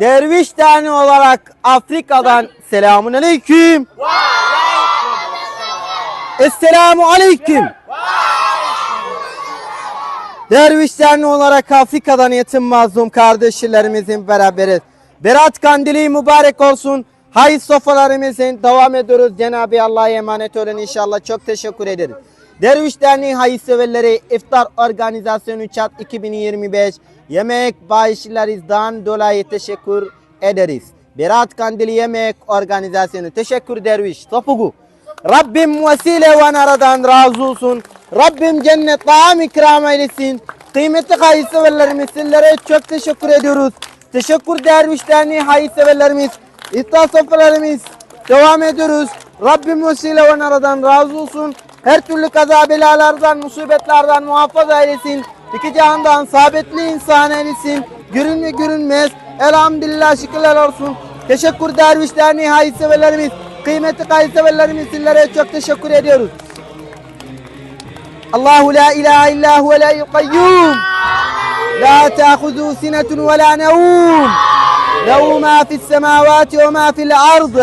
Derviş Derneği olarak Afrika'dan selamun aleyküm. Esselamu aleyküm. Derviş Derneği olarak Afrika'dan yetim mazlum kardeşlerimizin beraberiz. Berat Kandili mübarek olsun. Hayır sofralarımızın devam ediyoruz. Cenab-ı Allah'a emanet olun inşallah. Çok teşekkür ederiz. Derviş Derneği hayırseverleri iftar organizasyonu çat 2025 yemek bağışlarınızdan dolayı teşekkür ederiz. Berat Kandili yemek organizasyonu. Teşekkür derviş. Topugu. Rabbim vesile ve naradan razı olsun. Rabbim cennet taam ikram eylesin. Kıymetli hayırseverlerimiz sizlere çok teşekkür ediyoruz. Teşekkür derviş derneği hayırseverlerimiz. İftar sofralarımız devam ediyoruz. Rabbim vesile ve naradan razı olsun. Her türlü kaza belalardan, musibetlerden muhafaza eylesin. İki cihandan sabitli insan eylesin. Görün ve görünmez. Elhamdülillah şükürler olsun. Teşekkür derviş derneği hayırseverlerimiz. Kıymetli hayırseverlerimiz sizlere çok teşekkür ediyoruz. Allahu la ilahe illa huve la yuqayyum. La ta'khuzu sinetun ve la nevum. له ما في السماوات وما في الأرض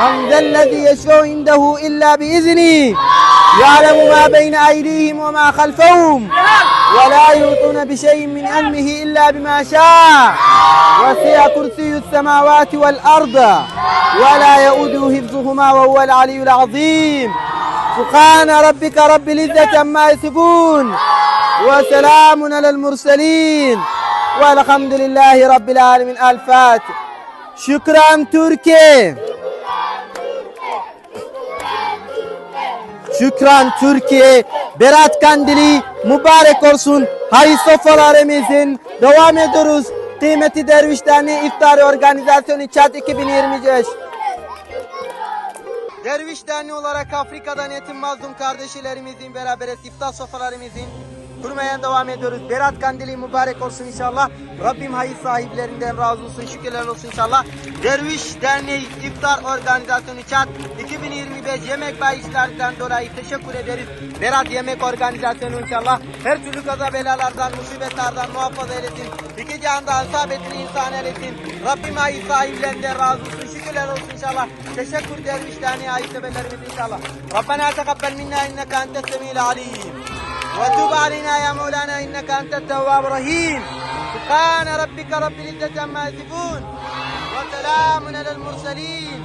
من ذا الذي يشفع عنده إلا بإذنه يعلم ما بين أيديهم وما خلفهم. ولا يحيطون بشيء من علمه إلا بما شاء. وسع كرسي السماوات والأرض. ولا يؤوده حفظهما وهو العلي العظيم. سبحان ربك رب العزة عما يصفون. وسلام على المرسلين. والحمد لله رب العالمين. الفاتح. شكرا تركي. Şükran Türkiye, Berat Kandili mübarek olsun. Hayır sofralarımızın devam ediyoruz. Kıymeti Derviş Derneği İftari Organizasyonu Çat 2025. Derviş Derneği olarak Afrika'dan yetim mazlum kardeşlerimizin beraberiz iftar sofralarımızın kurmaya devam ediyoruz. Berat Kandili mübarek olsun inşallah. Rabbim hayır sahiplerinden razı olsun, şükürler olsun inşallah. Derviş Derneği İftar Organizasyonu Çat ve yemek bayislerinden dolayı teşekkür ederiz. Berat Yemek Organizasyonu inşallah her türlü kaza belalardan, musibetlerden muhafaza eylesin. İki cihanda ansabetini insan eylesin. Rabbim ayı sahiplerinden razı olsun. Şükürler olsun inşallah. Teşekkür dervişlerine ait sebelerimiz inşallah. Rabbena tekabbel minna inneke entes semil alim. Ve tub alina ya Mevlana inneke entes tevvab rahim. Subhane rabbike rabbil izzet amma yasifun. Ve selamun alel murselin.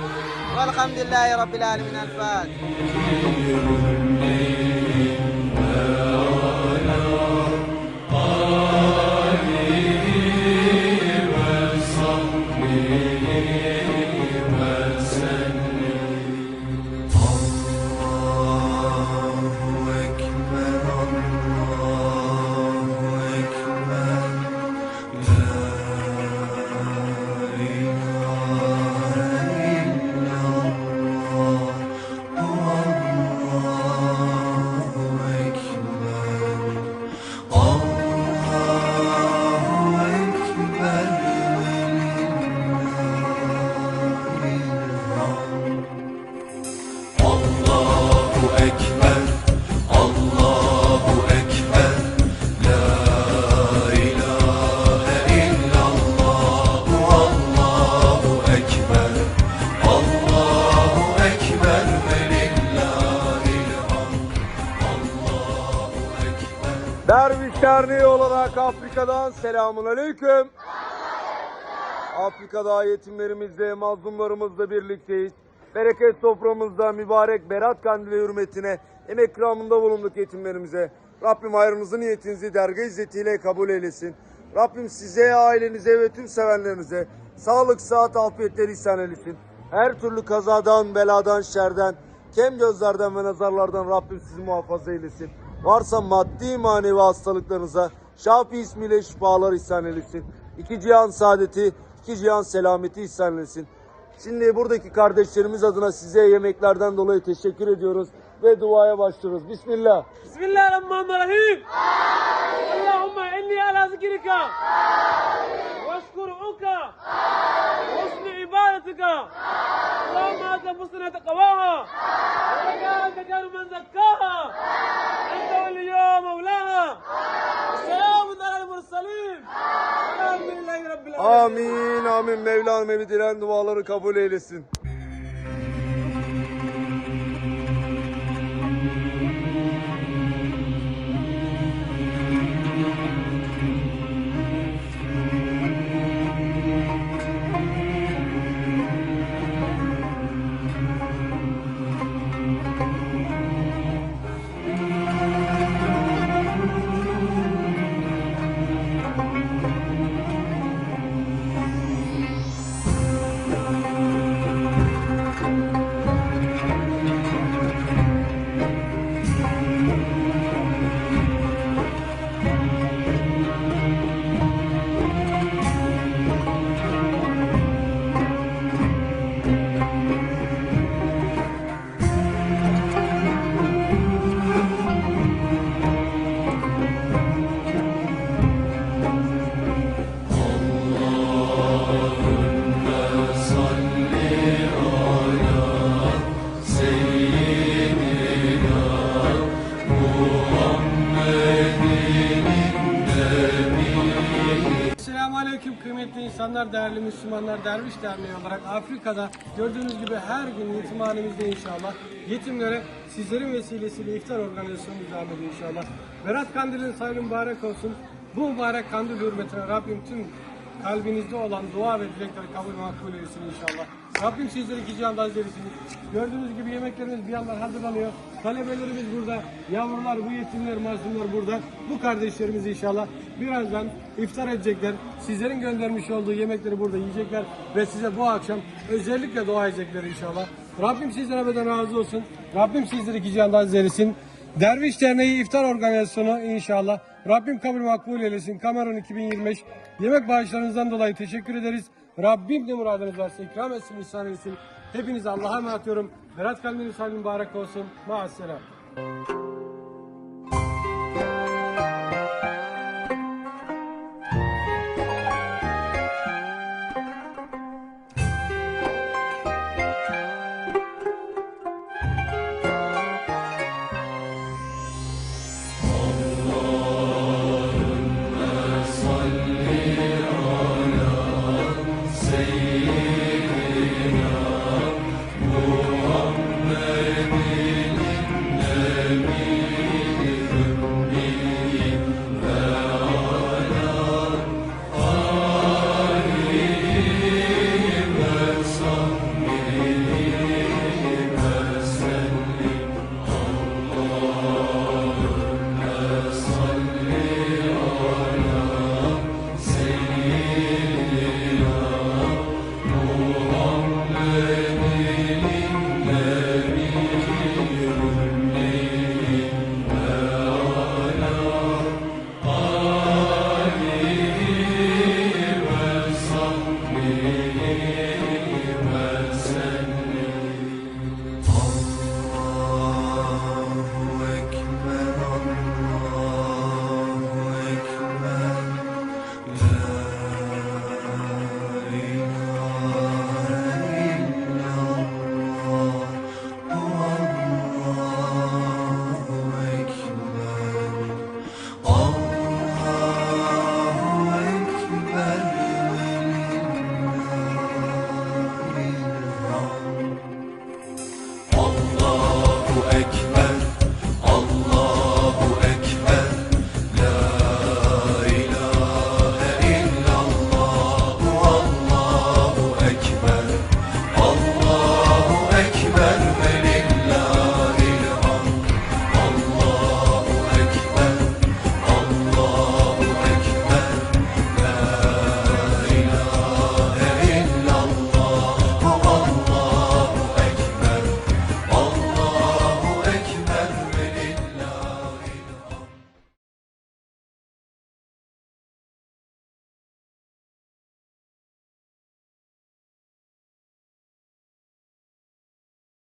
والحمد لله رب العالمين الفاتح. Derneği olarak Afrika'dan selamun aleyküm. Afrika'da yetimlerimizle, mazlumlarımızla birlikteyiz. Bereket soframızda mübarek Berat Kandili hürmetine emek ikramında bulunduk yetimlerimize. Rabbim hayrınızı niyetinizi dergah izzetiyle kabul eylesin. Rabbim size, ailenize ve tüm sevenlerinize sağlık, sıhhat, afiyetler ihsan eylesin. Her türlü kazadan, beladan, şerden, kem gözlerden ve nazarlardan Rabbim sizi muhafaza eylesin varsa maddi manevi hastalıklarınıza Şafi ismiyle şifalar ihsan eylesin. İki cihan saadeti, iki cihan selameti ihsan eylesin. Şimdi buradaki kardeşlerimiz adına size yemeklerden dolayı teşekkür ediyoruz ve duaya başlıyoruz. Bismillah. Bismillahirrahmanirrahim. Allahümme inni ala zikrika. Ve şkuru'uka. Ve husni ibadetika. Allahümme ate musline tekavaha. Ve zekâ zekâru men zekkâha. Amin amin Mevlam evi dilen duaları kabul eylesin. Selamun Aleyküm kıymetli insanlar, değerli Müslümanlar, Derviş Derneği olarak Afrika'da gördüğünüz gibi her gün yetimhanemizde inşallah yetimlere sizlerin vesilesiyle iftar organizasyonu devam ediyor inşallah. Berat Kandil'in sayılı mübarek olsun. Bu mübarek kandil hürmetine Rabbim tüm kalbinizde olan dua ve dilekleri kabul ve makbul eylesin inşallah. Rabbim sizleri iki cihanda eylesin. Gördüğünüz gibi yemeklerimiz bir yandan hazırlanıyor. Talebelerimiz burada, yavrular, bu yetimler, mazlumlar burada. Bu kardeşlerimiz inşallah birazdan iftar edecekler. Sizlerin göndermiş olduğu yemekleri burada yiyecekler ve size bu akşam özellikle dua edecekler inşallah. Rabbim sizden ebeden razı olsun. Rabbim sizleri iki cihanda eylesin. Derviş Derneği İftar Organizasyonu inşallah. Rabbim kabul makbul eylesin. Kamerun 2025. Yemek bağışlarınızdan dolayı teşekkür ederiz. Rabbim ne muradınız varsa ikram etsin, ihsan etsin. Hepinize Allah'a emanet ediyorum. Berat kalbiniz sahibi mübarek olsun. Maasselam.